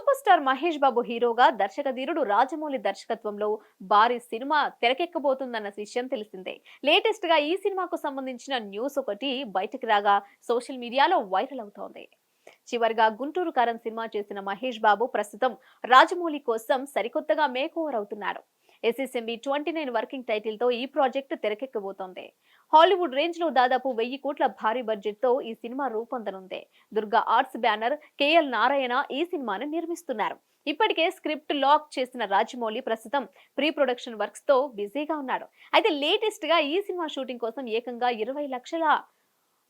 Super star Mahesh Babu హీరోగా దర్శకధీరుడు రాజమౌళి దర్శకత్వంలో భారీ సినిమా తెరకెక్కబోతుందన్న విషయం తెలిసిందే. లేటెస్ట్గా ఈ సినిమాకు సంబంధించిన న్యూస్ ఒకటి బయటకు రాగా సోషల్ మీడియాలో వైరల్ అవుతోంది. చివరిగా గుంటూరు కారం సినిమా చేసిన మహేష్ బాబు ప్రస్తుతం రాజమౌళి కోసం సరికొత్తగా మేకోవర్ ఓవర్ అవుతున్నాడు ఎస్ఎస్ఎంబి ట్వంటీ నైన్ వర్కింగ్ టైటిల్తో ఈ ప్రాజెక్టు తెరకెక్కబోతోంది. హాలీవుడ్ రేంజ్లో దాదాపు వెయ్యి కోట్ల భారీ బడ్జెట్తో ఈ సినిమా రూపొందనుంది. Durga arts banner KL Narayana ఈ సినిమాను నిర్మిస్తున్నారు. ఇప్పటికే స్క్రిప్ట్ లాక్ చేసిన రాజమౌళి ప్రస్తుతం ప్రీ ప్రొడక్షన్ వర్క్స్తో బిజీగా ఉన్నాడు. అయితే లేటెస్ట్గా ఈ సినిమా షూటింగ్ కోసం ఏకంగా ఇరవై లక్షల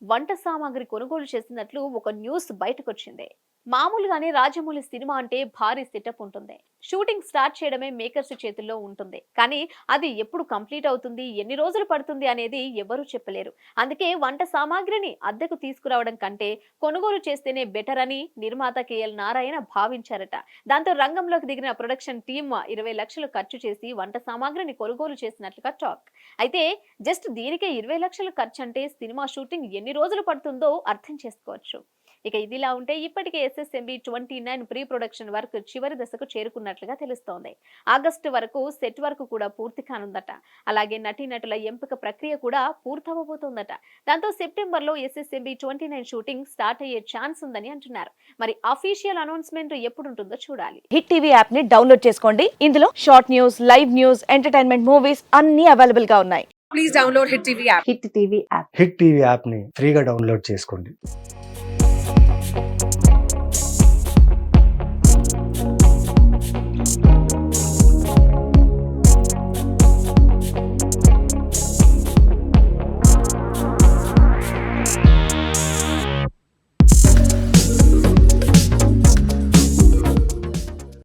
వంట సామాగ్రి కొనుగోలు చేసినట్లు ఒక న్యూస్ బయటకొచ్చింది. మామూలుగానే రాజమౌళి సినిమా అంటే భారీ సెటప్ ఉంటుంది. షూటింగ్ స్టార్ట్ చేయడమే మేకర్స్ చేతుల్లో ఉంటుంది. కానీ అది ఎప్పుడు కంప్లీట్ అవుతుంది ఎన్ని రోజులు పడుతుంది అనేది ఎవరూ చెప్పలేరు. అందుకే వంట సామాగ్రిని అద్దెకు తీసుకురావడం కంటే కొనుగోలు చేస్తేనే బెటర్ అని నిర్మాత కేఎల్ నారాయణ భావించారట. దాంతో రంగంలోకి దిగిన ప్రొడక్షన్ టీమ్ ఇరవై లక్షలు ఖర్చు చేసి వంట సామాగ్రిని కొనుగోలు చేసినట్లుగా టాక్. అయితే జస్ట్ దీనికే ఇరవై లక్షలు ఖర్చు అంటే సినిమా షూటింగ్ ఎన్ని రోజులు పడుతుందో అర్థం చేసుకోవచ్చు. ఇక ఇదిలా ఉంటే ఇప్పటికే SSMB twenty nine pre production work చివరి దశకు చేరుకున్నట్లుగా తెలుస్తోంది. ఆగస్టు వరకు సెట్ వర్క్ కూడా పూర్తి కానుందట. అలాగే నటీనటుల ఎంపిక ప్రక్రియ కూడా పూర్తవబోతోందట. దాంతో సెప్టెంబర్లో SSMB twenty nine shooting start అయ్యే ఛాన్స్ ఉందని అంటున్నారు. మరి అఫీషియల్ అనౌన్స్మెంట్ ఎప్పుడుంటుందో చూడాలి. హిట్ టీవీ యాప్ని డౌన్లోడ్ చేసుకోండి. ఇందులో short news live news entertainment movies అన్ని అవైలబుల్గా ఉన్నాయి. please download Hit TV app. Hit TV app. Hit TV యాప్ని ఫ్రీగా డౌన్లోడ్ చేసుకోండి.